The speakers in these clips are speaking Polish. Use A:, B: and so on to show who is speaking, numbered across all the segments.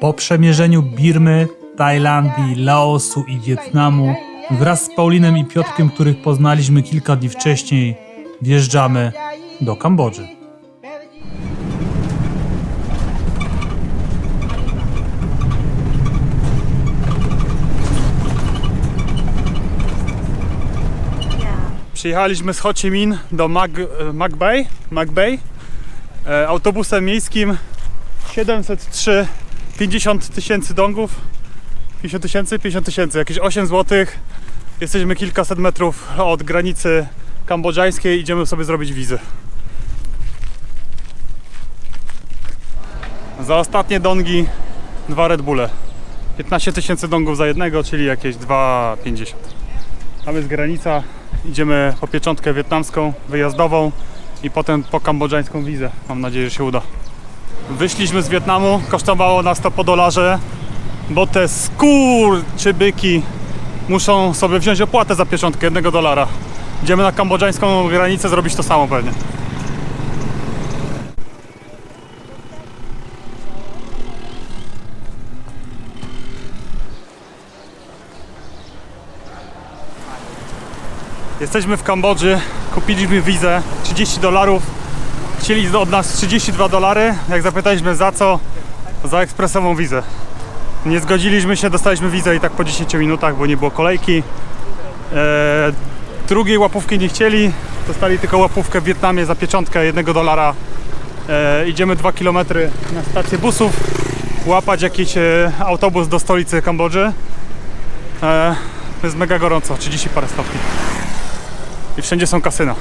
A: Po przemierzeniu Birmy, Tajlandii, Laosu i Wietnamu, wraz z Paulinem i Piotkiem, których poznaliśmy kilka dni wcześniej, wjeżdżamy do Kambodży. Przyjechaliśmy z Ho Chi Minh do Mag, Mag Bay, Mag Bay e, autobusem miejskim 703 50 tysięcy dongów. 50 tysięcy? 50 tysięcy, jakieś 8 zł jesteśmy kilkaset metrów od granicy kambodżańskiej. Idziemy sobie zrobić wizę za ostatnie dongi dwa Red Bulle. 15 tysięcy dongów za jednego, czyli jakieś 2,50 tam jest granica. Idziemy po pieczątkę wietnamską, wyjazdową i potem po kambodżańską wizę. Mam nadzieję, że się uda. Wyszliśmy z Wietnamu, kosztowało nas to po dolarze, bo te skurczybyki muszą sobie wziąć opłatę za pieczątkę jednego dolara. Idziemy na kambodżańską granicę zrobić to samo pewnie. Jesteśmy w Kambodży, kupiliśmy wizę 30 dolarów. Chcieli od nas 32 dolary. Jak zapytaliśmy za co, za ekspresową wizę. Nie zgodziliśmy się, dostaliśmy wizę i tak po 10 minutach, bo nie było kolejki. Eee, drugiej łapówki nie chcieli, dostali tylko łapówkę w Wietnamie za pieczątkę 1 dolara. Eee, idziemy 2 km na stację busów, łapać jakiś e, autobus do stolicy Kambodży. Eee, jest mega gorąco, 30 parę stopni i wszędzie są kasyna.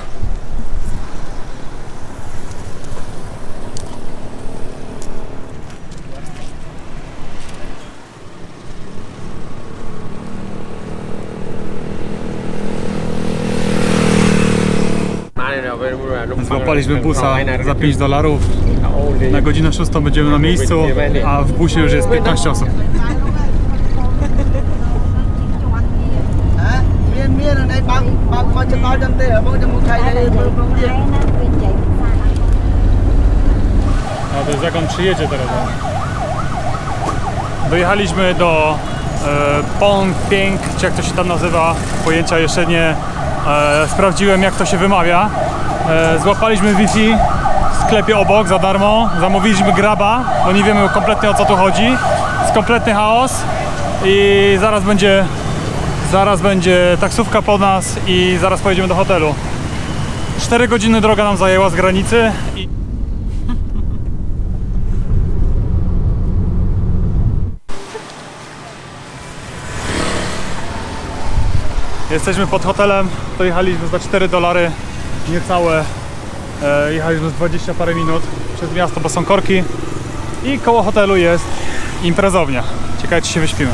A: Wynajęliśmy busa za 5 dolarów. Na godzinę 6 będziemy na miejscu, a w busie już jest 15 osób. A to jest jak on przyjedzie teraz. No. Dojechaliśmy do e, Pong Ping, czy jak to się tam nazywa, pojęcia jeszcze nie e, sprawdziłem jak to się wymawia. E, złapaliśmy Wi-Fi w sklepie obok za darmo, zamówiliśmy graba, bo nie wiemy kompletnie o co tu chodzi. Jest kompletny chaos i zaraz będzie zaraz będzie taksówka po nas i zaraz pojedziemy do hotelu. 4 godziny droga nam zajęła z granicy i Jesteśmy pod hotelem, dojechaliśmy za 4 dolary, niecałe. E, jechaliśmy z 20 parę minut przez miasto, bo są korki. I koło hotelu jest imprezownia. Ciekawe, czy się wyśpimy.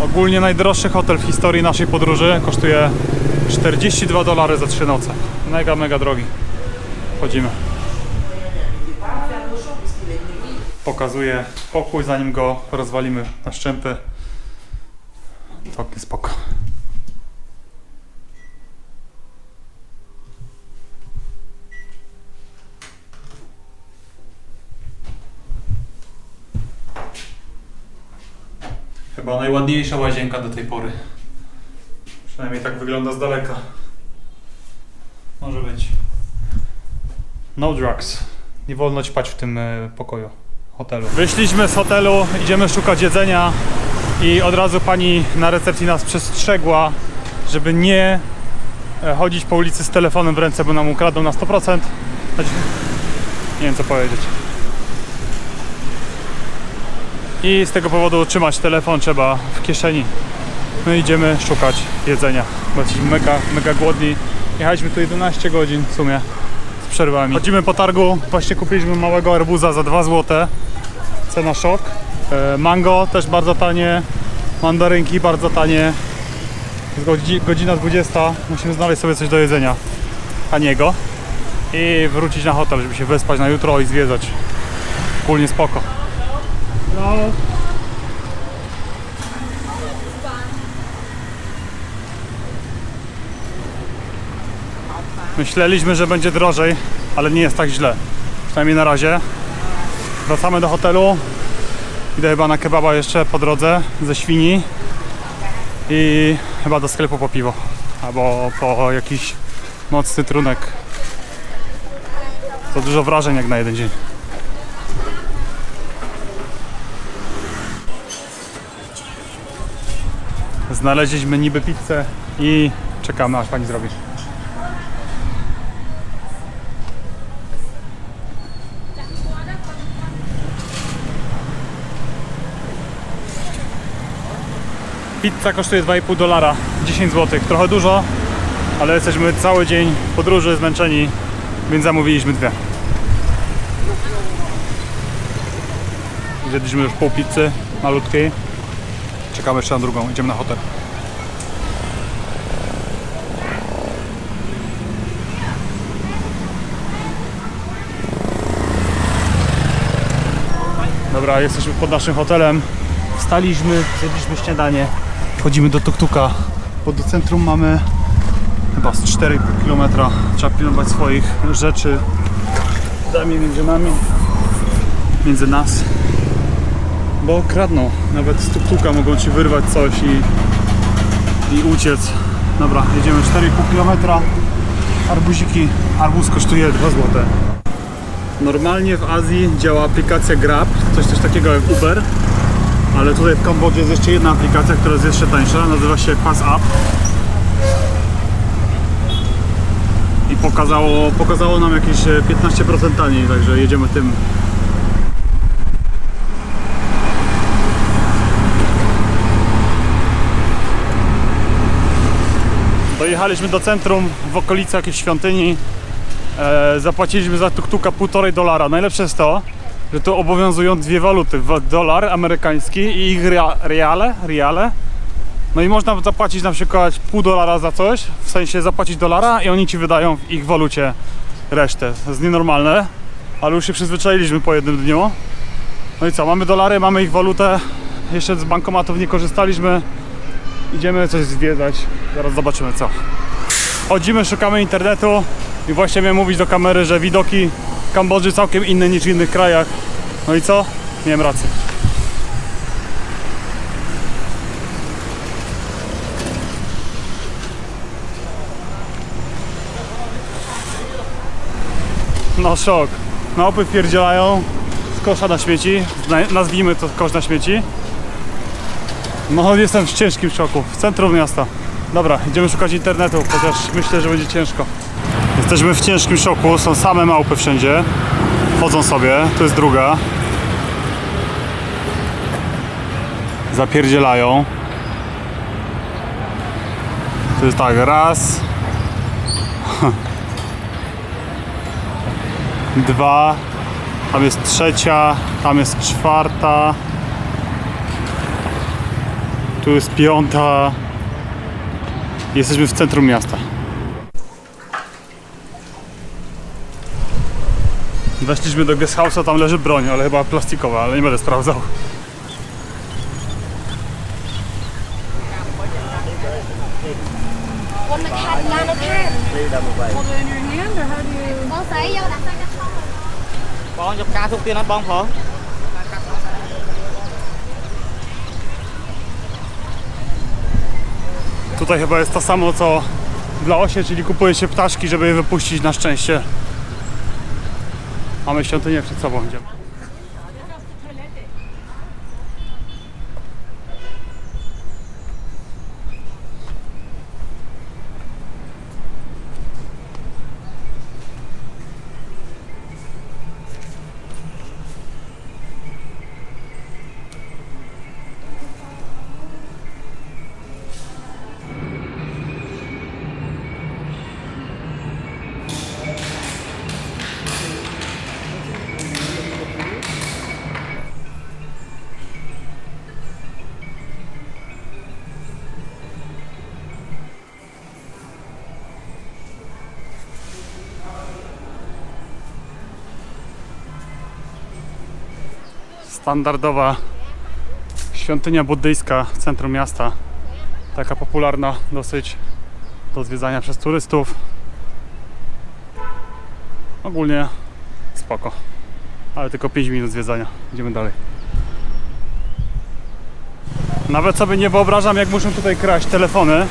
A: Ogólnie najdroższy hotel w historii naszej podróży kosztuje 42 dolary za 3 noce. Mega, mega drogi. Chodzimy. Pokazuję pokój, zanim go rozwalimy na szczępy. Całkiem spoko. Chyba najładniejsza łazienka do tej pory. Przynajmniej tak wygląda z daleka. Może być. No drugs. Nie wolno ćpać w tym e, pokoju hotelu. Wyszliśmy z hotelu, idziemy szukać jedzenia i od razu pani na recepcji nas przestrzegła, żeby nie e, chodzić po ulicy z telefonem w ręce, bo nam ukradną na 100%. Znaczy, nie wiem co powiedzieć. I z tego powodu trzymać telefon trzeba w kieszeni. My idziemy szukać jedzenia, bo jesteśmy mega, mega głodni. Jechaliśmy tu 11 godzin w sumie z przerwami. Chodzimy po targu, właśnie kupiliśmy małego arbuza za 2 zł. Cena szok. E, Mango też bardzo tanie, mandarynki bardzo tanie. Jest godzi- godzina 20, musimy znaleźć sobie coś do jedzenia taniego i wrócić na hotel, żeby się wyspać na jutro i zwiedzać. Ogólnie spoko. No. Myśleliśmy, że będzie drożej, ale nie jest tak źle. Przynajmniej na razie. Wracamy do hotelu. Idę chyba na kebaba jeszcze po drodze ze świni. I chyba do sklepu po piwo. Albo po jakiś mocny trunek. To dużo wrażeń jak na jeden dzień. Znaleźliśmy niby pizzę i czekamy aż pani zrobi. Pizza kosztuje 2,5 dolara, 10 zł. Trochę dużo, ale jesteśmy cały dzień w podróży, zmęczeni, więc zamówiliśmy dwie. Zjedliśmy już pół pizzy malutkiej. Czekamy jeszcze na drugą, idziemy na hotel. Dobra, jesteśmy pod naszym hotelem. Wstaliśmy, zjedliśmy śniadanie. Wchodzimy do tuktuka, bo do centrum mamy chyba z 4,5 km. Trzeba pilnować swoich rzeczy. Dami między nami, między nas. Bo kradną. Nawet z tuktuka mogą ci wyrwać coś i, i uciec. Dobra, jedziemy 4,5 km. Arbuziki. Arbuz kosztuje 2 zł. Normalnie w Azji działa aplikacja Grab, coś takiego jak Uber, ale tutaj w Kambodży jest jeszcze jedna aplikacja, która jest jeszcze tańsza, nazywa się Pass Up. I pokazało, pokazało nam jakieś e, 15% taniej, także jedziemy tym. Dojechaliśmy do centrum w okolicy jakiejś świątyni. E, zapłaciliśmy za tuktuka półtorej dolara. Najlepsze jest to, że tu obowiązują dwie waluty. wa- Dolar amerykański i ich rea- reale, reale. No i można zapłacić na przykład pół dolara za coś, w sensie zapłacić dolara i oni ci wydają w ich walucie resztę. To jest nienormalne, ale już się przyzwyczailiśmy po jednym dniu. No i co, mamy dolary, mamy ich walutę. Jeszcze z bankomatów nie korzystaliśmy. Idziemy coś zwiedzać. Zaraz zobaczymy co. Chodzimy, szukamy internetu i właśnie miałem mówić do kamery, że widoki w Kambodży całkiem inne niż w innych krajach. No i co? Miałem rację. No szok. Małpy wpierdzielają z kosza na śmieci. Nazwijmy to kosz na śmieci. No jestem w ciężkim szoku. W centrum miasta. Dobra, idziemy szukać internetu, chociaż myślę, że będzie ciężko. Jesteśmy w ciężkim szoku, są same małpy wszędzie. Chodzą sobie, to jest druga. Zapierdzielają. To jest tak, raz. Dwa. Tam jest trzecia, tam jest czwarta. Tu jest piąta. Jesteśmy w centrum miasta. Weszliśmy do guest house'a, tam leży broń, ale chyba plastikowa, ale nie będę sprawdzał.
B: Hold it
A: Tutaj chyba jest to samo co w Laosie, czyli kupuje się ptaszki, żeby je wypuścić na szczęście. Mamy świątynię przed sobą. Idziemy. Standardowa świątynia buddyjska w centrum miasta. Taka popularna dosyć do zwiedzania przez turystów. Ogólnie spoko. Ale tylko 5 minut zwiedzania. Idziemy dalej. Nawet sobie nie wyobrażam, jak muszą tutaj kraść telefony,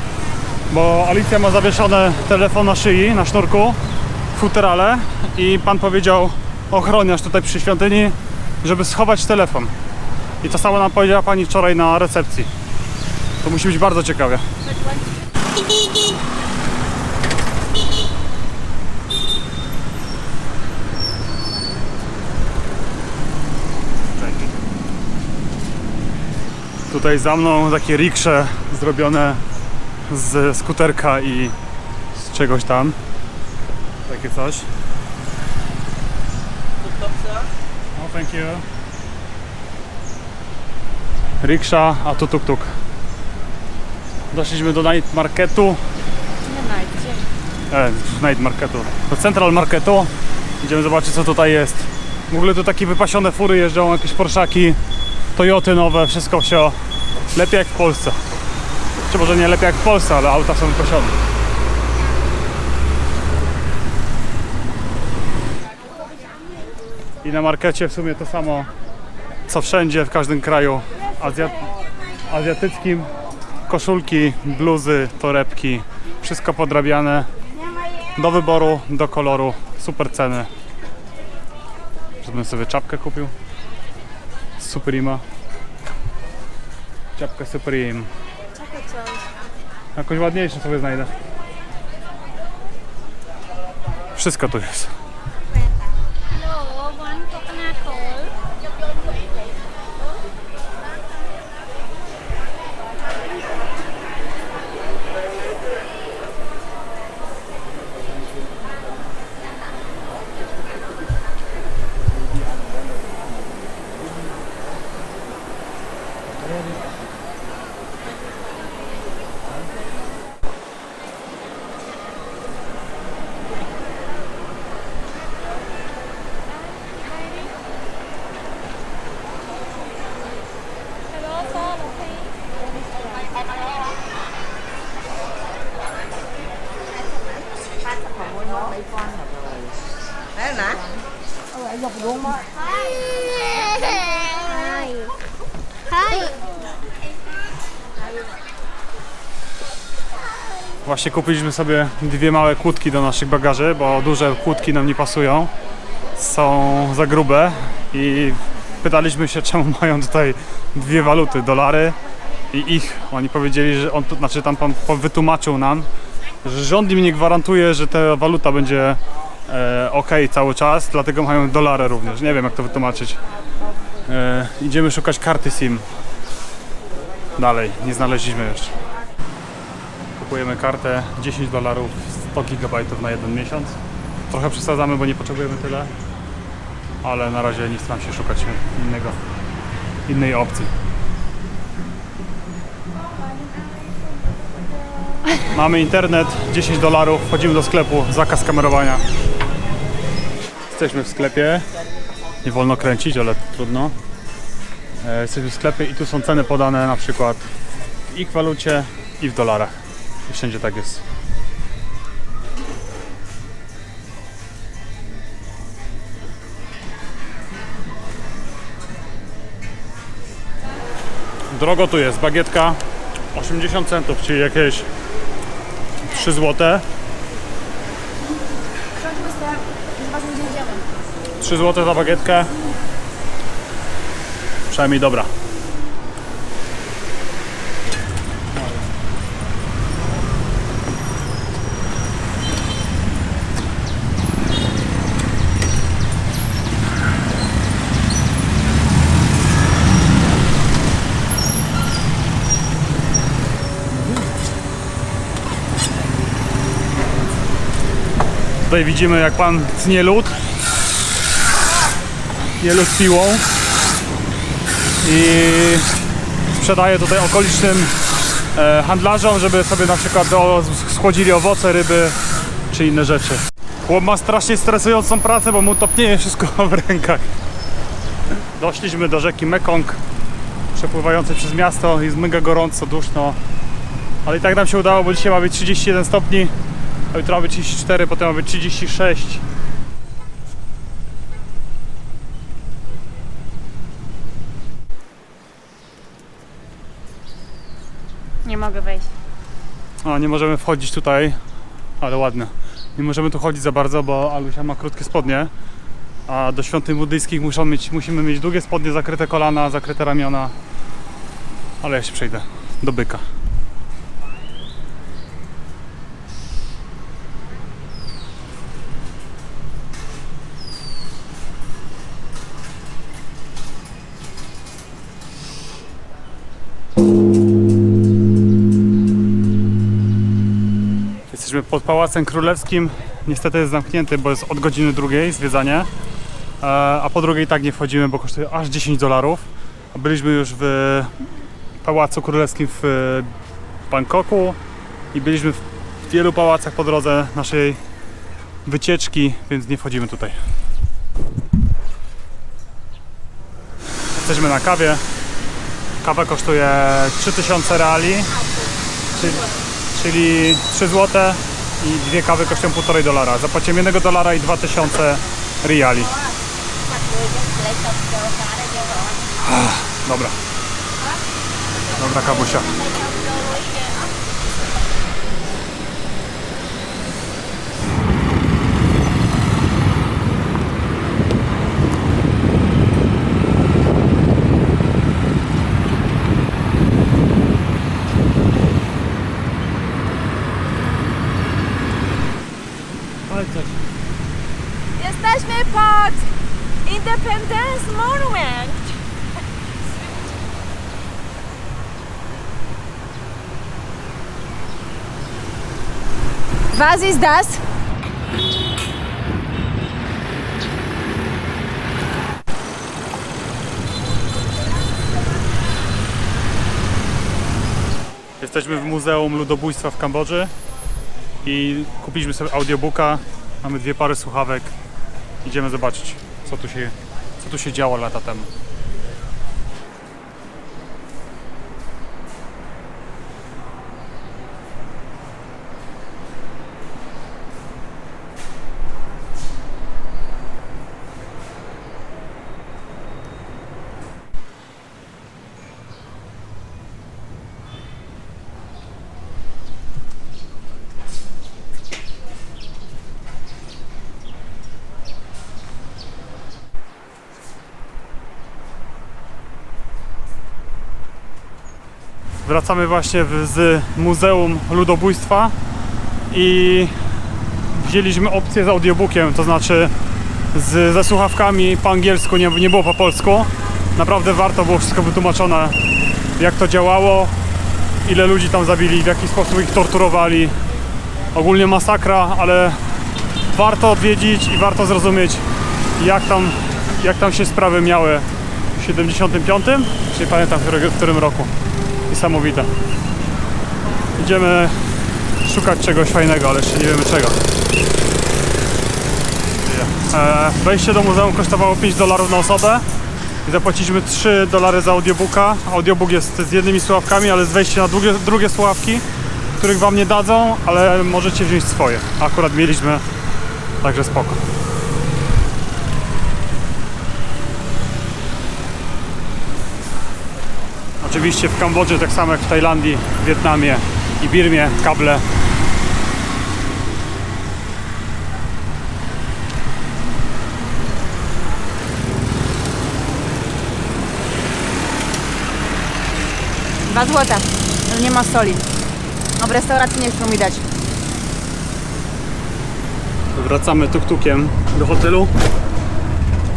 A: bo Alicja ma zawieszony telefon na szyi, na sznurku, w futerale i pan powiedział ochroniarz tutaj przy świątyni, żeby schować telefon. I to samo nam powiedziała pani wczoraj na recepcji. To musi być bardzo ciekawe. Tutaj za mną takie riksze zrobione z skuterka i z czegoś tam. Takie coś. Thank you. Riksza, a tu tuk tuk. Doszliśmy do night marketu.
B: Nie najdzie.
A: E, night marketu. Do central marketu. Idziemy zobaczyć co tutaj jest. W ogóle tu takie wypasione fury jeżdżą, jakieś Porszaki, Toyoty nowe, wszystko wsio. Lepiej jak w Polsce. Czy może nie lepiej jak w Polsce, ale auta są wypasione. I na markecie w sumie to samo co wszędzie, w każdym kraju Azja... azjatyckim. Koszulki, bluzy, torebki, wszystko podrabiane. Do wyboru, do koloru, super ceny. Żebym sobie czapkę kupił. z Suprema. Czapkę Supreme. Jakąś ładniejszą sobie znajdę. Wszystko tu jest. Właśnie kupiliśmy sobie dwie małe kłódki do naszych bagaży, bo duże kłódki nam nie pasują. Są za grube i pytaliśmy się, czemu mają tutaj dwie waluty, dolary i ich. Oni powiedzieli, że on, znaczy tam pan wytłumaczył nam, że rząd im nie gwarantuje, że ta waluta będzie ok cały czas, dlatego mają dolary również. Nie wiem jak to wytłumaczyć. E, idziemy szukać karty SIM. Dalej, nie znaleźliśmy jeszcze. Kupujemy kartę 10 dolarów, 100 gigabajtów na jeden miesiąc. Trochę przesadzamy, bo nie potrzebujemy tyle, ale na razie nie staram się szukać innego, innej opcji. Mamy internet, 10 dolarów, wchodzimy do sklepu, zakaz kamerowania. Jesteśmy w sklepie, nie wolno kręcić, ale trudno. E, Jesteśmy w sklepie i tu są ceny podane na przykład w ich walucie i w dolarach. I wszędzie tak jest. Drogo tu jest. Bagietka 80 centów, czyli jakieś 3 złote. 3 złote za bagietkę. Przynajmniej dobra. Tutaj widzimy jak pan tnie lód. Je lód piłą. I sprzedaje tutaj okolicznym e, handlarzom, żeby sobie na przykład schłodzili owoce, ryby czy inne rzeczy. Chłop ma strasznie stresującą pracę, bo mu topnieje wszystko w rękach. Doszliśmy do rzeki Mekong, przepływającej przez miasto. Jest mega gorąco, duszno. Ale i tak nam się udało, bo dzisiaj ma być 31 stopni, a jutro ma być 34, potem ma być 36.
B: Nie mogę wejść.
A: A, nie możemy wchodzić tutaj, ale ładne. Nie możemy tu chodzić za bardzo, bo Alusia ma krótkie spodnie. A do świątyń buddyjskich muszą mieć, musimy mieć długie spodnie, zakryte kolana, zakryte ramiona. Ale ja się przejdę do byka. Jesteśmy pod Pałacem Królewskim. Niestety jest zamknięty, bo jest od godziny drugiej zwiedzanie. E, A po drugiej tak nie wchodzimy, bo kosztuje aż 10 dolarów. Byliśmy już w Pałacu Królewskim w Bangkoku i byliśmy w wielu pałacach po drodze naszej wycieczki, więc nie wchodzimy tutaj. Jesteśmy na kawie. Kawa kosztuje 3000 reali, czyli, czyli 3 zł i dwie kawy kosztują 1,5 dolara. Zapłaciłem 1 dolara i 2000 reali. Dobra. Dobra kawusia. Ale coś.
B: Jesteśmy pod Independence Monument. Was ist das?
A: Jesteśmy w Muzeum Ludobójstwa w Kambodży i kupiliśmy sobie audiobooka. Mamy dwie pary słuchawek. Idziemy zobaczyć, co tu się, co tu się działo lata temu. Wracamy właśnie z Muzeum Ludobójstwa i wzięliśmy opcję z audiobookiem, to znaczy z, ze słuchawkami po angielsku, nie, nie było po polsku. Naprawdę warto było wszystko wytłumaczone, jak to działało, ile ludzi tam zabili, w jaki sposób ich torturowali. Ogólnie masakra, ale warto odwiedzić i warto zrozumieć, jak tam, jak tam się sprawy miały w 75, czy nie pamiętam w którym roku. Niesamowite. Idziemy szukać czegoś fajnego, ale jeszcze nie wiemy czego. E, wejście do muzeum kosztowało 5 dolarów na osobę. I zapłaciliśmy 3 dolary za audiobooka. Audiobook jest z jednymi słuchawkami, ale z wejście na drugie, drugie słuchawki, których wam nie dadzą, ale możecie wziąć swoje. Akurat mieliśmy, także spoko. Oczywiście w Kambodży, tak samo jak w Tajlandii, Wietnamie i Birmie, kable.
B: Dwa złota. Ale nie ma soli. A w restauracji nie chcą mi dać.
A: Wracamy tuk-tukiem do hotelu.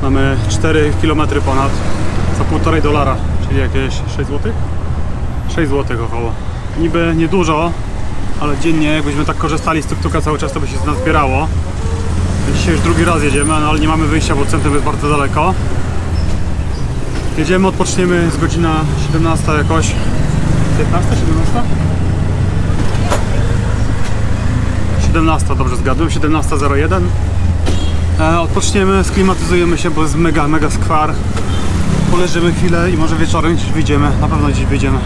A: Mamy 4 km ponad za 1,5 dolara, czyli jakieś 6 zł? 6 zł około. Niby niedużo, ale dziennie jakbyśmy tak korzystali z tuk-tuka cały czas, to by się z nas zbierało. Dzisiaj już drugi raz jedziemy, no ale nie mamy wyjścia, bo centrum jest bardzo daleko. Jedziemy, odpoczniemy, jest godzina 17 jakoś. 15, 17? 17, dobrze zgadłem, 17.01. E, odpoczniemy, sklimatyzujemy się, bo jest mega, mega skwar. Poleżymy chwilę i może wieczorem gdzieś wyjdziemy, na pewno gdzieś wyjdziemy.